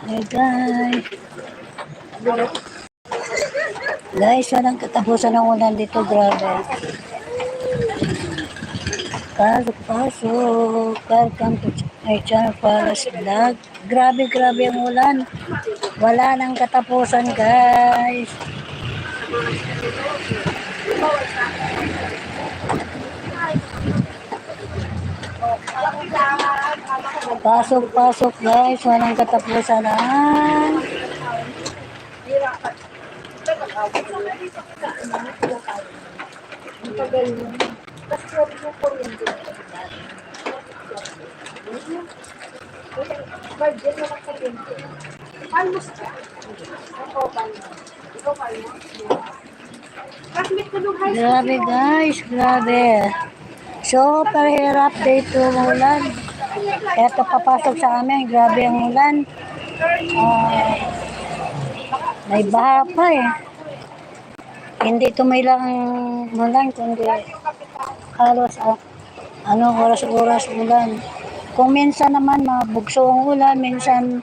Hey guys. Guys, walang katapusan ng ulan dito, grabe. Pasok, pasok. Welcome to my channel Palas Vlog. Grabe, grabe ang ulan. Wala nang katapusan, guys. Pasok, pasok, guys. Walang katapusan. Ah. Grabe guys, grabe. Super hirap dito ulan. Kaya ito papasok sa amin, grabe ang ulan. Ah, may baha pa eh. Hindi tumilang ang ulan, kundi halos ah, ano, oras-oras ulan. Kung minsan naman mabugso ang ulan, minsan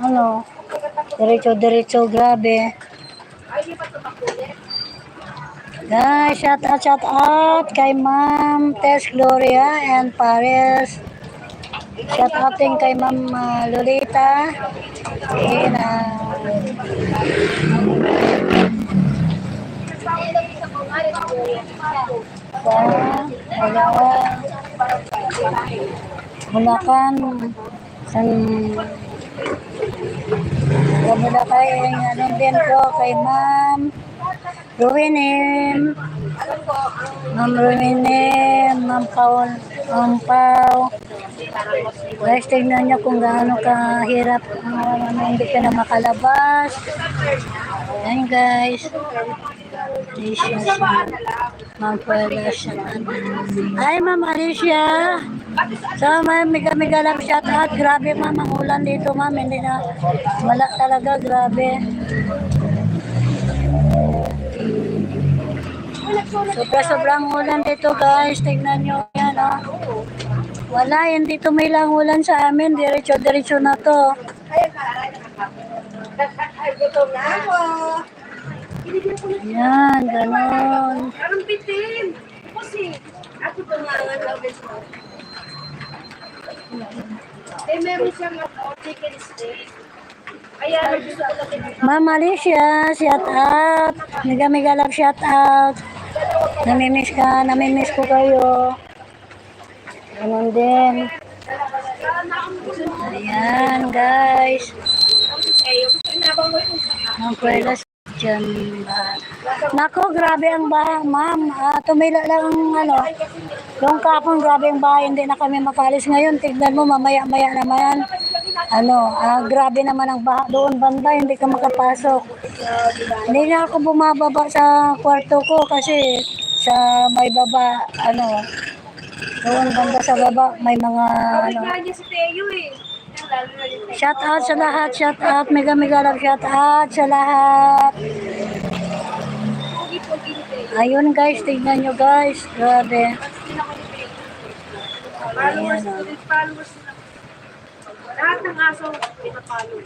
ano, diretso-diretso, grabe. Guys, shout out, shout out kay Ma'am Tess Gloria and Paris. Shout out din kay Ma'am ah, Lolita. And, sa Bulacan. San sa Bulacan, ano din po kay Ma'am Ruinim. Ma'am Ruinim, Ma'am Paul, Ma'am Pau. Guys, tignan nyo kung gaano kahirap uh, hindi ka na makalabas. Ayan guys. Alicia, Ma'am Puela, shout out. Ay, Ma'am Alicia. So, ma'am, mega mega love shout out. Grabe, ma'am, ang ulan dito, ma'am. Hindi na, wala talaga, grabe. Sobra sobrang ulan dito, guys. Tignan nyo yan, oh. Wala, hindi tumilang ulan sa amin. Diretso-diretso na to. Yan, ganon. Parang bitin. Kasi, ako tumangan lang ito. Eh, meron siyang chicken steak. Ma'am Alicia, shout out. Mega mega love shout out. Namimiss ka, namimiss ko kayo. Ganon din. Ayan, guys. Ang pwelas dyan. ba? Nako, grabe ang bahay, ma'am. Ah, tumila lang ang ano. Yung kapon, grabe ang bahay. Hindi na kami makalis ngayon. Tignan mo, mamaya-maya naman. Ano, ah, grabe naman ang baha doon banda. Hindi ka makapasok. Hindi na ako bumababa sa kwarto ko kasi sa may baba, ano, doon banda sa baba, may mga, ano, Shout out sa lahat, shout out, mega mega love shout out sa lahat. Ayun guys, tignan nyo guys, grabe. Followers followers. Lahat ng aso, pinapalo.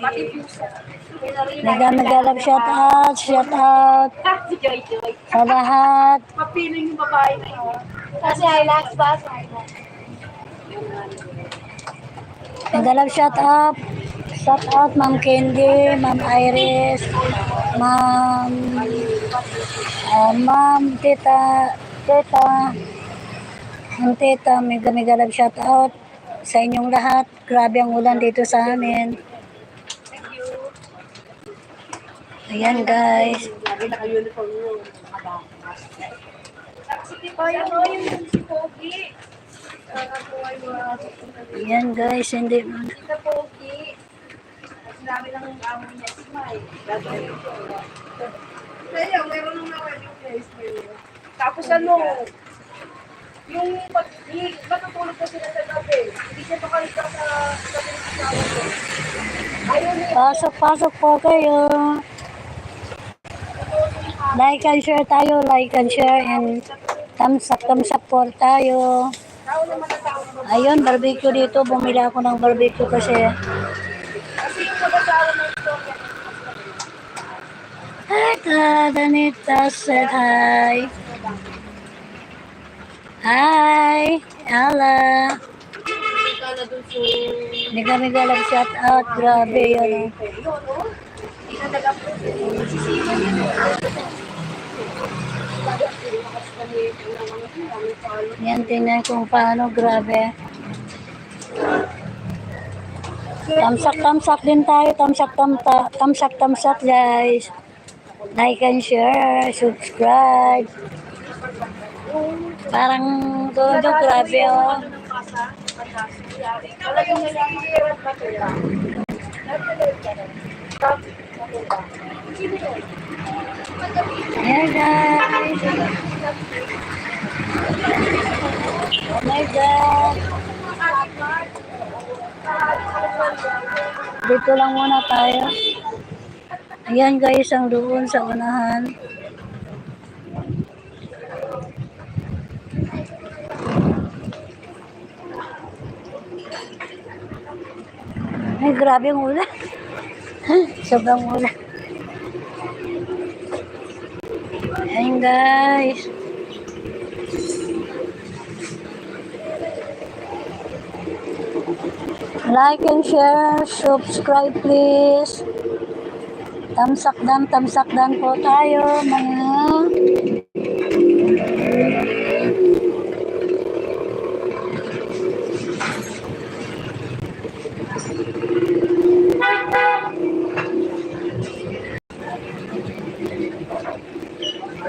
Pati pusa. Mega mega love shout out, shout out sa lahat. Papiling yung babae na yun. Kasi Hilux ba? Love shout out. Shout out Ma'am Candy, Ma'am Iris, Ma'am ah, Ma'am Tita Tita Ma'am Tita, mega mega love shout out sa inyong lahat. Grabe ang ulan dito sa amin. Ayan guys. Lagi naka-uniform. Si Tito, yun o, yung si Pogi. Nakakuha yung mga Ayan guys, hindi niya ko. Kaya, meron nang na-wedding place kayo. Tapos ano, yung pag matutulog ko sila sa gabi, hindi siya makalita sa gabi ng asawa ko. Ayaw niya. Pasok, pasok po kayo. Like and share tayo, like and share and Thumbs up, thumbs up for tayo. Ayun, barbecue dito. Bumili ako ng barbecue kasi. Hi, Tadanita said hi. Hi, Ella. Hindi kami galang shout out. Grabe yun. Hindi na yan, tingnan kung paano. Grabe. Tamsak, tamsak din tayo. Tamsak, tamsak, tamsak, tamsak, guys. Like and share, subscribe. Parang todo, grabe oh. Ito yan? Ayan guys. Oh my God. Dito lang muna tayo. Ayan guys, ang doon sa unahan. Ay, grabe ang ulan. Sobrang ulan. Guys. Like and share, subscribe please. Tamsak dan, tamsak dan po tayo mga.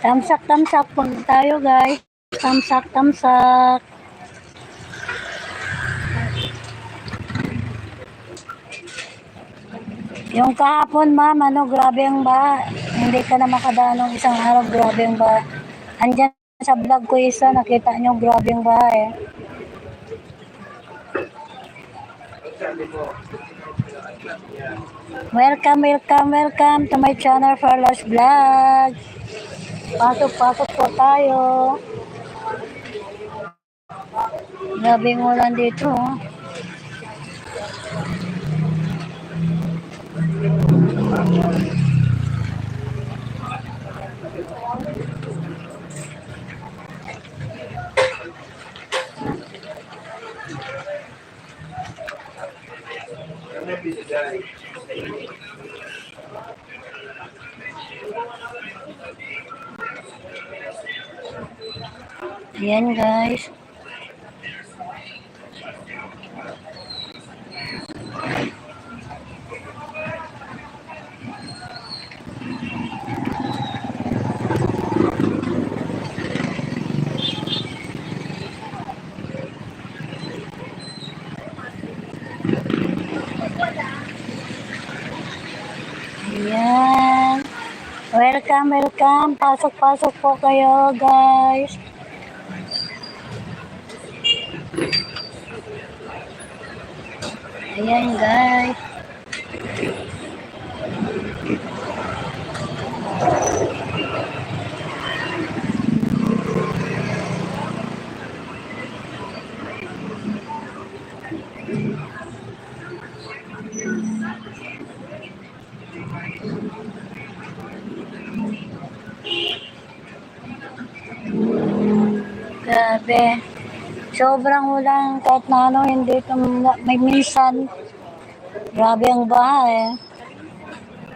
Tamsak, tamsak po tayo guys. Tamsak, tamsak. Yung kahapon, ma'am, ano, grabe ang ba. Hindi ka na makadaan ng isang araw, grabe ang ba. Andyan sa vlog ko isa, nakita nyo, grabe ang ba eh. Welcome, welcome, welcome to my channel for Lost Vlog. Pasok, pasok po tayo. Grabe ang ulan dito. oh. Ayan guys. Ayan. Welcome, welcome. Pasok-pasok po kayo, guys. Ayan, guys. Grabe. Sobrang ulan kahit na ano, hindi tum- may minsan. Grabe ang baha eh.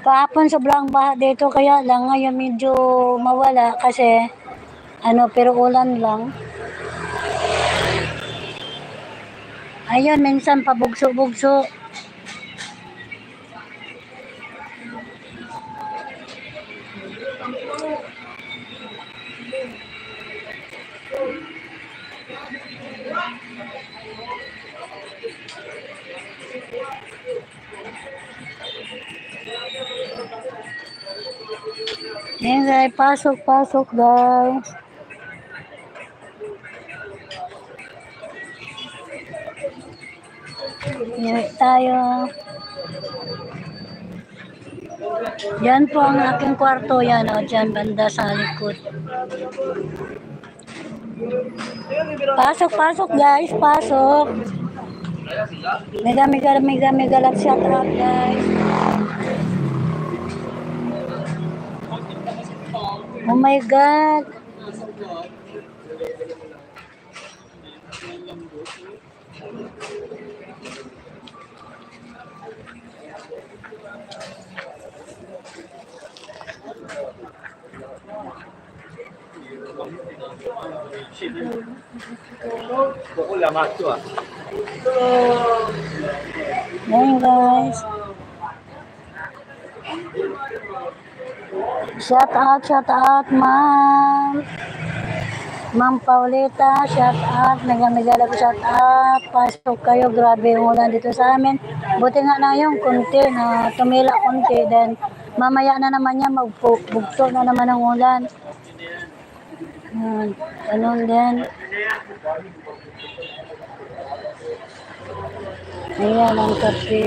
Kahapon sobrang baha dito kaya lang ngayon medyo mawala kasi ano pero ulan lang. Ayun, minsan pabugso-bugso. Guys, pasok, pasok guys. Iwi tayo. Yan po ang aking kwarto. Yan o, dyan banda sa likod. Pasok, pasok guys, pasok. Mega, mega, mega, mega siya truck guys. Oh my God. Buko lamat to ah. Yan guys. Shout out, shout out, ma'am. Ma'am Paulita, shout out. Mega love shout out. Pasok kayo, grabe yung ulan dito sa amin. Buti nga na yung konti na tumila konti. Then mamaya na naman yan, magbugso na naman ang ulan. Yan, ganun din. Ayan ang kape.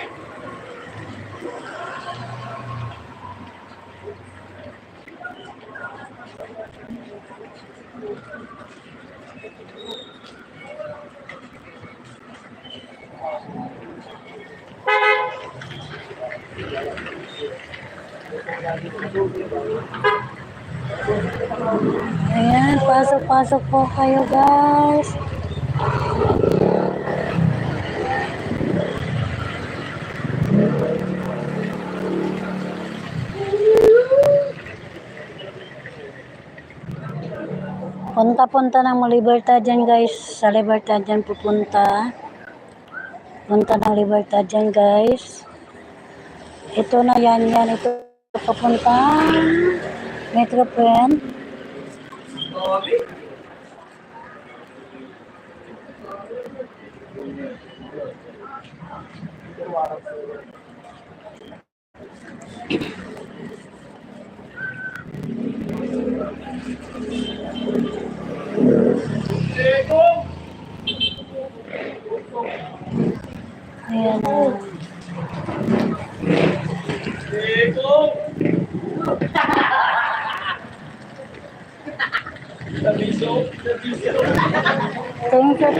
Ayan, pasok-pasok po kayo guys. Punta-punta ng Libertad dyan guys. Sa Libertad dyan pupunta. Punta ng Libertad dyan guys. Ito na yan yan. Ito Papunta metro band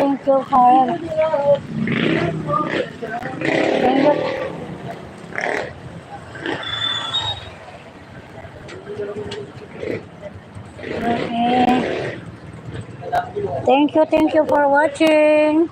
Thank you, thank you, Karen. Thank you. Okay. Thank you, thank you for watching.